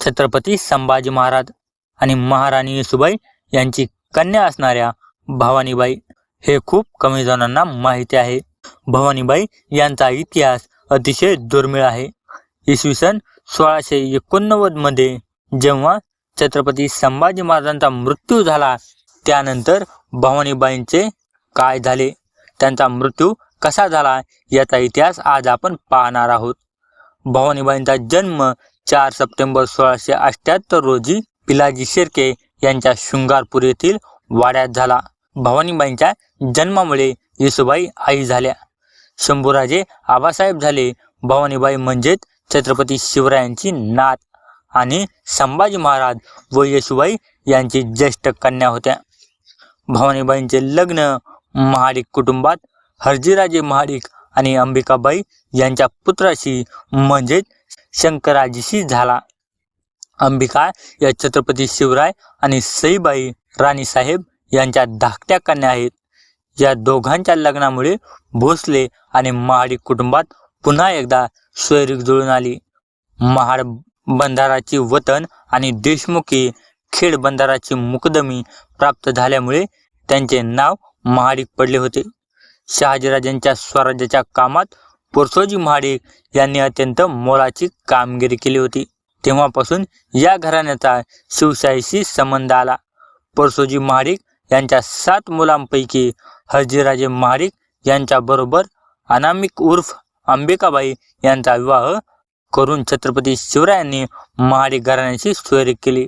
छत्रपती संभाजी महाराज आणि महाराणी येसुबाई यांची कन्या असणाऱ्या भवानीबाई हे खूप कमी जणांना माहिती आहे. भवानीबाई यांचा इतिहास अतिशय दुर्मिळ आहे. इसवी सन सोळाशे एकोणनव्वदमध्ये जेव्हा छत्रपती संभाजी महाराजांचा मृत्यू झाला त्यानंतर भवानीबाईंचे काय झाले? त्यांचा मृत्यू कसा झाला? याचा इतिहास आज आपण पाहणार आहोत. भवानीबाईंचा जन्म चार सप्टेंबर सोळाशे अठ्याहत्तर रोजी पिलाजी शेर्के यांच्या शृंगारपूर येथील वाड्यात झाला. भवानीबाईंच्या जन्मामुळे येसुबाई आई झाल्या. शंभूराजे आबासाहेब झाले. भवानीबाई म्हणजेच छत्रपती शिवरायांची नात आणि संभाजी महाराज व येसुबाई यांची ज्येष्ठ कन्या होत्या. भवानीबाईंचे लग्न महाडिक कुटुंबात हरजीराजे महाडिक आणि अंबिकाबाई यांच्या पुत्राशी म्हणजेच शंकराजीशी झाला. अंबिका या छत्रपती शिवराय आणि सईबाई राणीसाहेब यांच्या धाकट्या कन्या आहेत. या दोघांच्या लग्नामुळे भोसले आणि महाडिक कुटुंबात पुन्हा एकदा स्वैरिक जुळून आली. महाड बंधाराची वतन आणि देशमुखी खेड बंधाराची मुकदमी प्राप्त झाल्यामुळे त्यांचे नाव महाडिक पडले होते. शहाजीराजांच्या स्वराज्याच्या कामात पोरसोजी महाडिक यांनी अत्यंत मोलाची कामगिरी केली होती. तेव्हापासून या घराण्याचा शिवशाहीशी संबंध आला. परसोजी महाडिक यांच्या सात मुलांपैकी हजीराजे महाडिक यांच्याबरोबर अनामिक उर्फ अंबिकाबाई यांचा विवाह करून छत्रपती शिवरायांनी महाडिक घराण्याची सोयरी केली.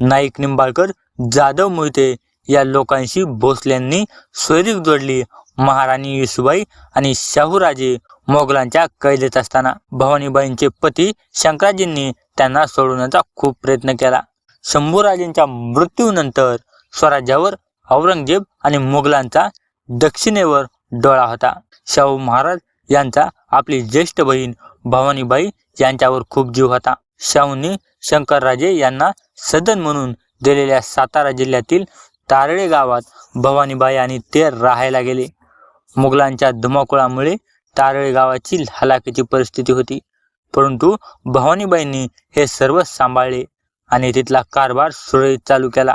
नाईक निंबाळकर जाधव मोहिते या लोकांशी भोसल्यांनी सोयरीक जोडली महाराणी येसुबाई आणि शाहूराजे मोगलांच्या कैदेत असताना भवानीबाईंचे पती शंकराजींनी त्यांना सोडवण्याचा खूप प्रयत्न केला. शंभूराजेंच्या मृत्यूनंतर स्वराज्यावर औरंगजेब आणि मुघलांचा दक्षिणेवर डोळा होता. शाहू महाराज यांचा आपली ज्येष्ठ बहीण भवानीबाई यांच्यावर खूप जीव होता. शाहूंनी शंकरराजे यांना सदन म्हणून दिलेल्या सातारा जिल्ह्यातील तारळे गावात भवानीबाई आणि ते राहायला गेले. मुघलांच्या धुमाकुळामुळे तारळे गावाची हलाखीची परिस्थिती होती. परंतु भवानीबाईंनी हे सर्व सांभाळले आणि तिथला कारभार सुरळीत चालू केला.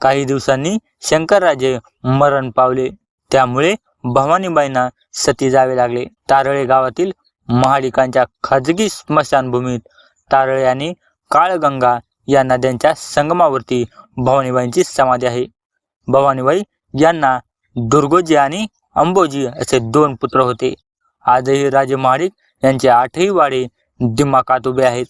काही दिवसांनी शंकरराजे मरण पावले. त्यामुळे भवानीबाईंना सती जावे लागले. तारळे गावातील महाडिकांच्या खाजगी स्मशानभूमीत तारळे आणि काळगंगा या नद्यांच्या संगमावरती भवानीबाईंची समाधी आहे. भवानीबाई यांना दुर्गोजी आणि अंबोजी असे दोन पुत्र होते. आजही राजे महाडिक यांचे आठही वाडे दिमाकात उभे आहेत.